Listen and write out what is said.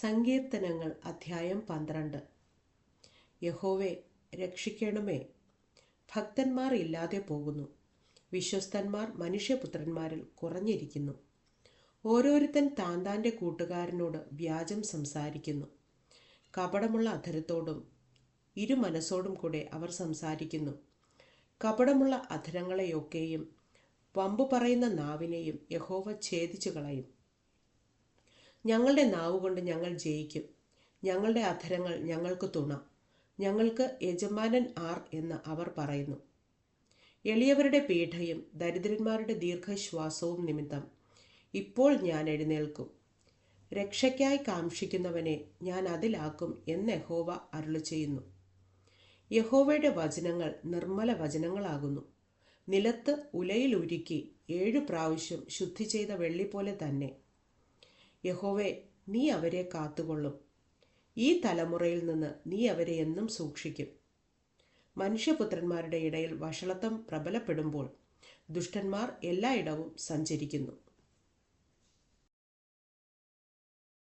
സങ്കീർത്തനങ്ങൾ അധ്യായം പന്ത്രണ്ട്. യഹോവെ രക്ഷിക്കണമേ. ഭക്തന്മാർ ഇല്ലാതെ പോകുന്നു. വിശ്വസ്തന്മാർ മനുഷ്യപുത്രന്മാരിൽ കുറഞ്ഞിരിക്കുന്നു. ഓരോരുത്തൻ താൻ താന്റെ കൂട്ടുകാരനോട് വ്യാജം സംസാരിക്കുന്നു. കപടമുള്ള അധരത്തോടും ഇരു മനസ്സോടും കൂടെ അവർ സംസാരിക്കുന്നു. കപടമുള്ള അധരങ്ങളെയൊക്കെയും വമ്പു പറയുന്ന നാവിനെയും യഹോവ ഛേദിച്ചു കളയും ഞങ്ങളുടെ നാവ് കൊണ്ട് ഞങ്ങൾ ജയിക്കും. ഞങ്ങളുടെ അധരങ്ങൾ ഞങ്ങൾക്ക് തുണ. ഞങ്ങൾക്ക് യജമാനൻ ആർ എന്ന് അവർ പറയുന്നു. എളിയവരുടെ പീഠയും ദരിദ്രന്മാരുടെ ദീർഘശ്വാസവും നിമിത്തം ഇപ്പോൾ ഞാൻ എഴുന്നേൽക്കും. രക്ഷയ്ക്കായി കാക്ഷിക്കുന്നവനെ ഞാൻ അതിലാക്കും എന്ന് യഹോവ അരുളി ചെയ്യുന്നു. യഹോവയുടെ വചനങ്ങൾ നിർമ്മല വചനങ്ങളാകുന്നു. നിലത്ത് ഉലയിൽ ഉരുക്കി ഏഴു പ്രാവശ്യം ശുദ്ധി ചെയ്ത വെള്ളി പോലെ തന്നെ യഹോവേ നീ അവരെ കാത്തുകൊള്ളും. ഈ തലമുറയിൽ നിന്ന് നീ അവരെ എന്നും സൂക്ഷിക്കും. മനുഷ്യപുത്രന്മാരുടെ ഇടയിൽ വഷളത്വം പ്രബലപ്പെടുമ്പോൾ ദുഷ്ടന്മാർ എല്ലായിടവും സഞ്ചരിക്കുന്നു.